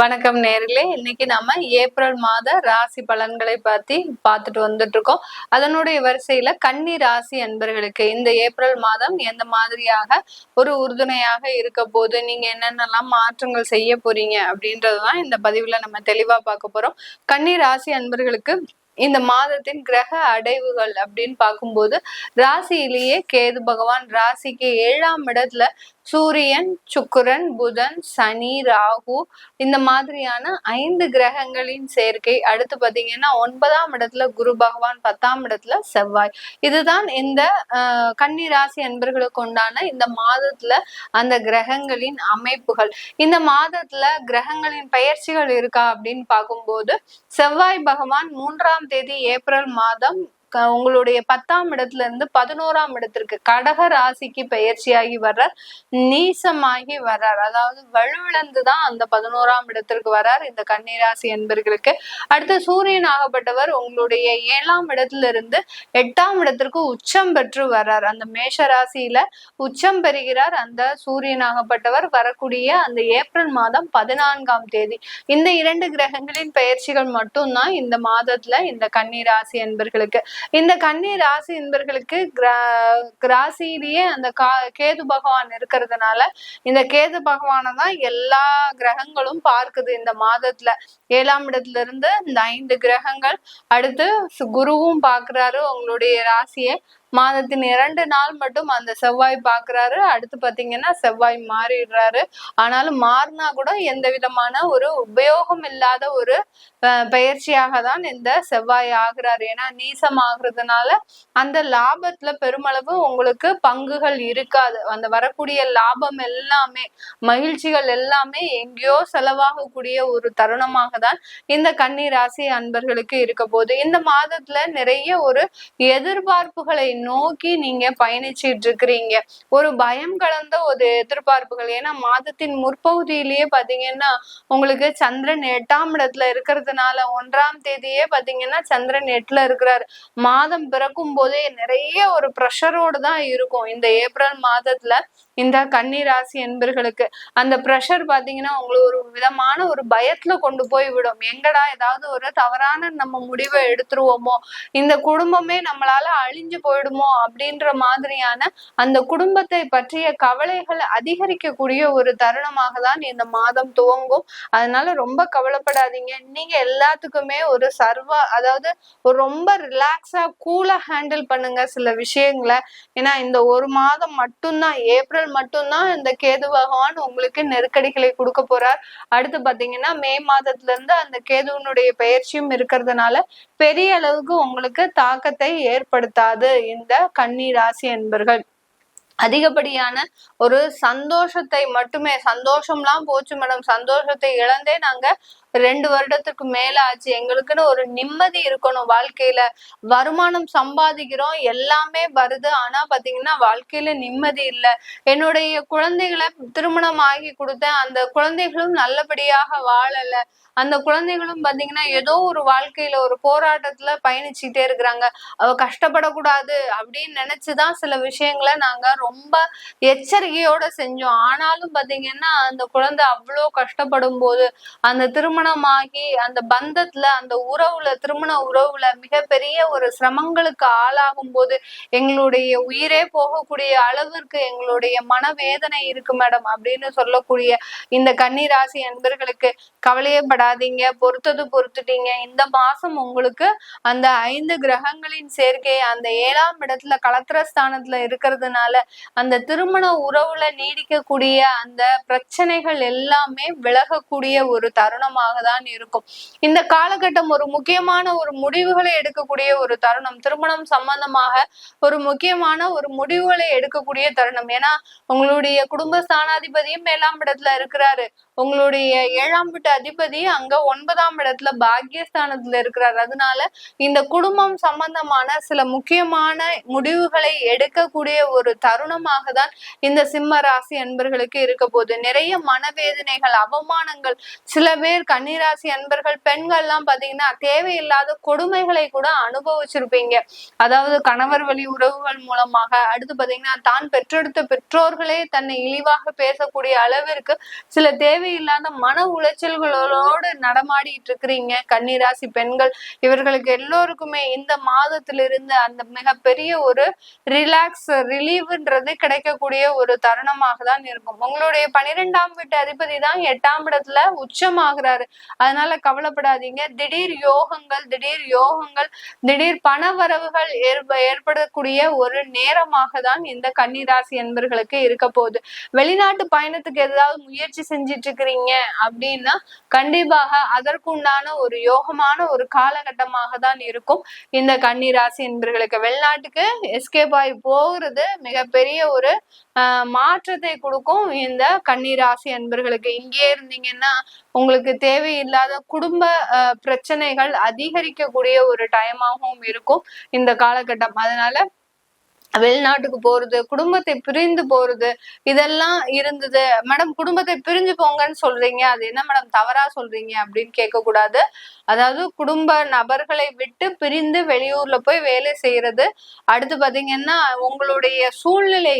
வணக்கம் நேர்களே. இன்னைக்கு நம்ம ஏப்ரல் மாத ராசி பலன்களை பத்தி பார்த்துட்டு வந்துட்டு இருக்கோம் அதனுடைய வரிசையில கன்னி ராசி அன்பர்களுக்கு இந்த ஏப்ரல் மாதம் எந்த மாதிரியாக ஒரு உறுதுணையாக இருக்க போது நீங்க என்னென்னலாம் மாற்றங்கள் செய்ய போறீங்க அப்படின்றதுதான் இந்த பதிவுல நம்ம தெளிவா பார்க்க போறோம். கன்னி ராசி அன்பர்களுக்கு இந்த மாதத்தின் கிரக அடைவுகள் அப்படின்னு பார்க்கும்போது ராசியிலேயே கேது பகவான் ராசிக்கு ஏழாம் இடத்துல சூரியன் சுக்கரன் புதன் சனி ராகு இந்த மாதிரியான ஐந்து கிரகங்களின் சேர்க்கை. அடுத்து பார்த்தீங்கன்னா ஒன்பதாம் இடத்துல குரு பகவான் பத்தாம் இடத்துல செவ்வாய். இதுதான் இந்த ஆஹ் கன்னி ராசி அன்பர்களுக்கு உண்டான இந்த மாதத்துல அந்த கிரகங்களின் அமைப்புகள். இந்த மாதத்துல கிரகங்களின் பயிற்சிகள் இருக்கா அப்படின்னு பார்க்கும்போது செவ்வாய் பகவான் மூன்றாம் தேதி ஏப்ரல் மாதம் உங்களுடைய பத்தாம் இடத்துல இருந்து பதினோராம் இடத்திற்கு கடக ராசிக்கு பயிற்சியாகி வர்றார் நீசமாகி வர்றார். அதாவது வலுவிழந்து தான் அந்த பதினோராம் இடத்திற்கு வர்றார் இந்த கன்னிராசி என்பர்களுக்கு அடுத்து சூரியன் ஆகப்பட்டவர் உங்களுடைய ஏழாம் இடத்துல இருந்து எட்டாம் இடத்திற்கு உச்சம் பெற்று வர்றார். அந்த மேஷ ராசியில உச்சம் பெறுகிறார். அந்த சூரியன் ஆகப்பட்டவர் வரக்கூடிய அந்த ஏப்ரல் மாதம் பதினான்காம் தேதி. இந்த இரண்டு கிரகங்களின் பயிற்சிகள் மட்டும்தான் இந்த மாதத்துல இந்த கன்னிராசி என்பர்களுக்கு இந்த கன்னி ராசி என்பர்களுக்கு கிரா- ராசியிலேயே அந்த கா கேது பகவான் இருக்கிறதுனால இந்த கேது பகவானை தான் எல்லா கிரகங்களும் பார்க்குது இந்த மாதத்துல. ஏழாம் இடத்துல இருந்து இந்த ஐந்து கிரகங்கள் அடுத்து குருவும் பார்க்குறாரு உங்களுடைய ராசியை. மாதத்தின் இரண்டு நாள் மட்டும் அந்த செவ்வாய் பாக்குறாரு. அடுத்து பாத்தீங்கன்னா செவ்வாய் மாறிடுறாரு. ஆனாலும் மாறினா கூட எந்த விதமான ஒரு உபயோகம் இல்லாத ஒரு பயிற்சியாக தான் இந்த செவ்வாய் ஆகுறாரு. ஏன்னா நீசம் ஆகுறதுனால அந்த லாபத்துல பெருமளவு உங்களுக்கு பங்குகள் இருக்காது. அந்த வரக்கூடிய லாபம் எல்லாமே மகிழ்ச்சிகள் எல்லாமே எங்கேயோ செலவாகக்கூடிய ஒரு தருணமாக தான் இந்த கன்னி ராசி அன்பர்களுக்கு இருக்க போகுது. இந்த மாதத்துல நிறைய ஒரு எதிர்பார்ப்புகளை நோக்கி நீங்க பயணிச்சிட்டு இருக்கிறீங்க ஒரு பயம் கலந்த ஒரு எதிர்பார்ப்புகள். ஏன்னா மாதத்தின் முற்பகுதியிலேயே பாத்தீங்கன்னா உங்களுக்கு சந்திரன் எட்டாம் இடத்துல இருக்கிறதுனால ஒன்றாம் தேதியே பாத்தீங்கன்னா சந்திரன் எட்டுல இருக்கிறாரு. மாதம் பிறக்கும் போதே நிறைய ஒரு ப்ரெஷரோடு தான் இருக்கும். இந்த ஏப்ரல் மாதத்துல இந்த கன்னி ராசி என்பர்களுக்கு அந்த ப்ரெஷர் பாத்தீங்கன்னா உங்களுக்கு ஒரு விதமான ஒரு பயத்துல கொண்டு போய் விடும். எங்கடா ஏதாவது ஒரு தவறான நம்ம முடிவை எடுத்துருவோமோ? இந்த குடும்பமே நம்மளால அழிஞ்சு போயிடுமோ? அப்படின்ற மாதிரியான அந்த குடும்பத்தை பற்றிய கவலைகள் அதிகரிக்கக்கூடிய ஒரு தருணமாக தான் இந்த மாதம் துவங்கும். அதனால ரொம்ப கவலைப்படாதீங்க. நீங்க எல்லாத்துக்குமே ஒரு சர்வ அதாவது ரொம்ப ரிலாக்ஸா கூலா ஹேண்டில் பண்ணுங்க சில விஷயங்களை. ஏன்னா இந்த ஒரு மாதம் மட்டும்தான். ஏப்ரல் மட்டும்தான் இந்த கேது பகவான் உங்களுக்கு நெருக்கடிகளை கொடுக்க போறார். அடுத்து பாத்தீங்கன்னா மே மாதத்துல இருந்து அந்த கேதுவனுடைய பயிற்சியும் இருக்கிறதுனால பெரிய அளவுக்கு உங்களுக்கு தாக்கத்தை ஏற்படுத்தாது இந்த கன்னி ராசி என்பர்கள் அதிகப்படியான ஒரு சந்தோஷத்தை மட்டுமே சந்தோஷம்லாம் போச்சு மேடம். சந்தோஷத்தை இழந்தே நாங்க ரெண்டு வருடத்துக்கு மேல ஆச்சு எங்களுக்குன்னு ஒரு நிம்மதி இருக்கணும். வாழ்க்கையில வருமானம் சம்பாதிக்கிறோம். எல்லாமே வருது. ஆனா பாத்தீங்கன்னா வாழ்க்கையில நிம்மதி இல்லை. என்னுடைய குழந்தைகளை திருமணம் ஆகி கொடுத்தேன். அந்த குழந்தைகளும் நல்லபடியாக வாழல. அந்த குழந்தைகளும் பாத்தீங்கன்னா ஏதோ ஒரு வாழ்க்கையில ஒரு போராட்டத்துல பயணிச்சுட்டே இருக்கிறாங்க. அவ கஷ்டப்படக்கூடாது அப்படின்னு நினைச்சுதான் சில விஷயங்களை நாங்க ரொம்ப எச்சரிக்கையோட செஞ்சோம். ஆனாலும் பாத்தீங்கன்னா அந்த குழந்தை அவ்வளோ கஷ்டப்படும் போது அந்த திருமணமாகி அந்த பந்தத்துல அந்த உறவுல திருமண உறவுல மிகப்பெரிய ஒரு சிரமங்களுக்கு ஆளாகும் போது எங்களுடைய உயிரே போகக்கூடிய அளவிற்கு எங்களுடைய மனவேதனை இருக்கு மேடம் அப்படின்னு சொல்லக்கூடிய இந்த கன்னிராசி அன்பர்களுக்கு கவலையே படாதீங்க பொறுத்தது பொறுத்துட்டீங்க. இந்த மாசம் உங்களுக்கு அந்த ஐந்து கிரகங்களின் சேர்க்கை அந்த ஏழாம் இடத்துல கலத்திர ஸ்தானத்துல இருக்கிறதுனால அந்த திருமண உறவுல நீடிக்கக்கூடிய அந்த பிரச்சனைகள் எல்லாமே விலகக்கூடிய ஒரு தருணமாக தான் இருக்கும். இந்த காலகட்டம் ஒரு முக்கியமான ஒரு முடிவுகளை எடுக்கக்கூடிய ஒரு தருணம். திருமணம் சம்பந்தமாக ஒரு முக்கியமான ஒரு முடிவுகளை எடுக்கக்கூடிய தருணம். ஏன்னா உங்களுடைய குடும்ப ஸ்தானாதிபதியும் ஏழாம் இடத்துல இருக்கிறாரு. உங்களுடைய ஏழாம் வீட்டு அதிபதி அங்க ஒன்பதாம் இடத்துல பாக்கியஸ்தானத்துல இருக்கிறார். அதனால இந்த குடும்பம் சம்பந்தமான சில முக்கியமான முடிவுகளை எடுக்கக்கூடிய ஒரு தருணமாக தான் இந்த சிம்ம ராசி அன்பர்களுக்கு இருக்க போகுது. நிறைய மனவேதனைகள் அவமானங்கள் சில பேர் கன்னிராசி அன்பர்கள் பெண்கள்லாம் பாத்தீங்கன்னா தேவையில்லாத கொடுமைகளை கூட அனுபவிச்சிருப்பீங்க. அதாவது கணவர் வழி உறவுகள் மூலமாக அடுத்து பாத்தீங்கன்னா தான் பெற்றெடுத்த பெற்றோர்களே தன்னை இழிவாக பேசக்கூடிய அளவிற்கு சில தேவையில்லாத மன உளைச்சல்களோடு நடமாடிட்டு இருக்கிறீங்க. கன்னிராசி பெண்கள் இவர்களுக்கு எல்லோருக்குமே இந்த மாதத்திலிருந்து அந்த மிகப்பெரிய ஒரு ரிலாக்ஸ் ரிலீவ்ன்றது கிடைக்கக்கூடிய ஒரு தருணமாக தான் இருக்கும். உங்களுடைய பனிரெண்டாம் வீட்டு அதிபதி தான் எட்டாம் இடத்துல உச்சமாகிறாரு. அதனால கவலைப்படாதீங்க. திடீர் யோகங்கள் திடீர் யோகங்கள் திடீர் பண வரவுகள் ஏற்படக்கூடிய ஒரு நேரமாக தான் இந்த கன்னிராசி என்பர்களுக்கு இருக்க போகுது. வெளிநாட்டு பயணத்துக்கு ஏதாவது முயற்சி செஞ்சிட்டு இருக்கிறீங்க அப்படின்னா கண்டிப்பாக அதற்குண்டான ஒரு யோகமான ஒரு காலகட்டமாக தான் இருக்கும் இந்த கன்னிராசி என்பர்களுக்கு வெளிநாட்டுக்கு எஸ்கேப் ஆகி போகிறது மிகப்பெரிய ஒரு மாற்றத்தை கொடுக்கும் இந்த கன்னிராசி அன்பர்களுக்கு. இங்கே இருந்தீங்கன்னா உங்களுக்கு தேவையில்லாத குடும்ப பிரச்சனைகள் அதிகரிக்கக்கூடிய ஒரு டைமாகவும் இருக்கும் இந்த காலகட்டம். அதனால வெளிநாட்டுக்கு போறது குடும்பத்தை பிரிந்து போறது இதெல்லாம் இருந்தது. மேடம் குடும்பத்தை பிரிஞ்சு போங்கன்னு சொல்றீங்க. அது என்ன மேடம் தவறா சொல்றீங்க? அப்படின்னு கேட்க கூடாது அதாவது குடும்ப நபர்களை விட்டு பிரிந்து வெளியூர்ல போய் வேலை செய்யறது. அடுத்து பாத்தீங்கன்னா உங்களுடைய சூழ்நிலை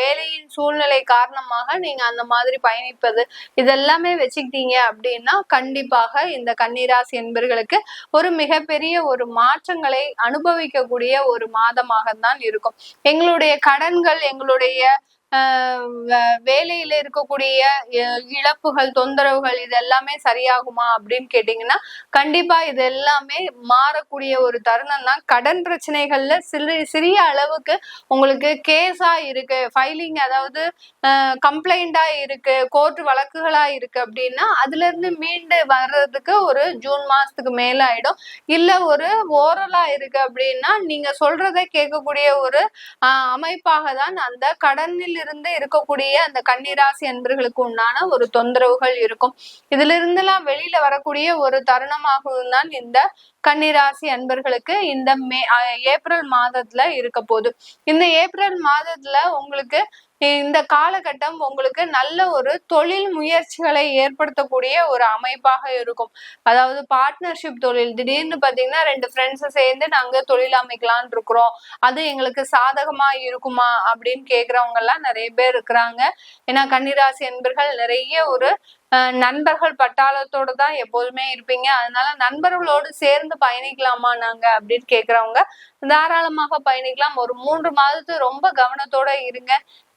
வேலையின் சூழ்நிலை காரணமாக நீங்க அந்த மாதிரி பயணிப்பது இதெல்லாமே வச்சுக்கிட்டீங்க அப்படின்னா கண்டிப்பாக இந்த கன்னிராசி என்பர்களுக்கு ஒரு மிகப்பெரிய ஒரு மாற்றங்களை அனுபவிக்கக்கூடிய ஒரு மாதமாக தான் இருக்கும். எங்களுடைய கடன்கள் எங்களுடைய வேலையில இருக்கக்கூடிய இழப்புகள் தொந்தரவுகள் இது எல்லாமே சரியாகுமா அப்படின்னு கேட்டீங்கன்னா கண்டிப்பா இது எல்லாமே மாறக்கூடிய ஒரு தருணம் தான். கடன் பிரச்சனைகள்ல சிறு சிறிய அளவுக்கு உங்களுக்கு கேஸா இருக்கு. ஃபைலிங் அதாவது கம்ப்ளைண்டா இருக்கு. கோர்ட் வழக்குகளா இருக்கு அப்படின்னா அதுல இருந்து மீண்டு வர்றதுக்கு ஒரு ஜூன் மாசத்துக்கு மேல ஆயிடும். இல்ல ஒரு ஓரலா இருக்கு அப்படின்னா நீங்க சொல்றதை கேட்கக்கூடிய ஒரு அமைப்பாக தான் அந்த கடனில் இருந்து இருக்கக்கூடிய அந்த கன்னிராசி அன்பர்களுக்கு உண்டான ஒரு தொந்தரவுகள் இருக்கும். இதுல இருந்தெல்லாம் வெளியில வரக்கூடிய ஒரு தருணமாகவும் தான் இந்த கன்னிராசி அன்பர்களுக்கு இந்த மே ஏப்ரல் மாதத்துல இருக்க போகுது. இந்த ஏப்ரல் மாதத்துல உங்களுக்கு இந்த காலகட்டம் உங்களுக்கு நல்ல ஒரு தொழில் முயற்சிகளை ஏற்படுத்தக்கூடிய ஒரு அமைப்பாக இருக்கும். அதாவது பார்ட்னர்ஷிப் தொழில். திடீர்னு பாத்தீங்கன்னா ரெண்டு ஃப்ரெண்ட்ஸை சேர்ந்து நாங்க தொழில் அமைக்கலான் இருக்கிறோம். அது எங்களுக்கு சாதகமா இருக்குமா அப்படின்னு கேக்குறவங்க எல்லாம் நிறைய பேர் இருக்கிறாங்க. ஏன்னா கன்னிராசி என்பர்கள் நிறைய ஒரு நண்பர்கள் பட்டாளத்தோட தான் எப்போதுமே இருப்பீங்க. அதனால நண்பர்களோடு சேர்ந்து பயணிக்கலாமா நாங்க அப்படின்னு கேக்குறவங்க தாராளமாக பயணிக்கலாம். ஒரு மூன்று மாதத்து ரொம்ப கவனத்தோட இருங்க.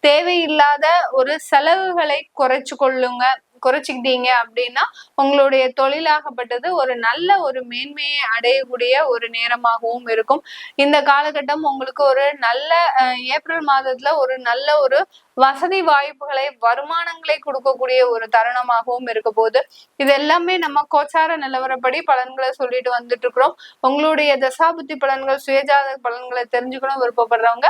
தேவையில்லாத ஒரு செலவுகளை குறைச்சு கொள்ளுங்க குறைச்சிக்கிட்டீங்க அப்படின்னா உங்களுடைய தொழிலாகப்பட்டது ஒரு நல்ல ஒரு மேன்மையை அடையக்கூடிய ஒரு நேரமாகவும் இருக்கும். இந்த காலகட்டம் உங்களுக்கு ஒரு நல்ல ஏப்ரல் மாதத்துல ஒரு நல்ல ஒரு வசதி வாய்ப்புகளை வருமானங்களை கொடுக்கக்கூடிய ஒரு தருணமாகவும் இருக்க போது இது எல்லாமே நம்ம கோச்சார நிலவரப்படி பலன்களை சொல்லிட்டு வந்துட்டு இருக்கிறோம். உங்களுடைய தசாபுத்தி பலன்கள் சுயஜாத பலன்களை தெரிஞ்சுக்கணும் விருப்பப்படுறவங்க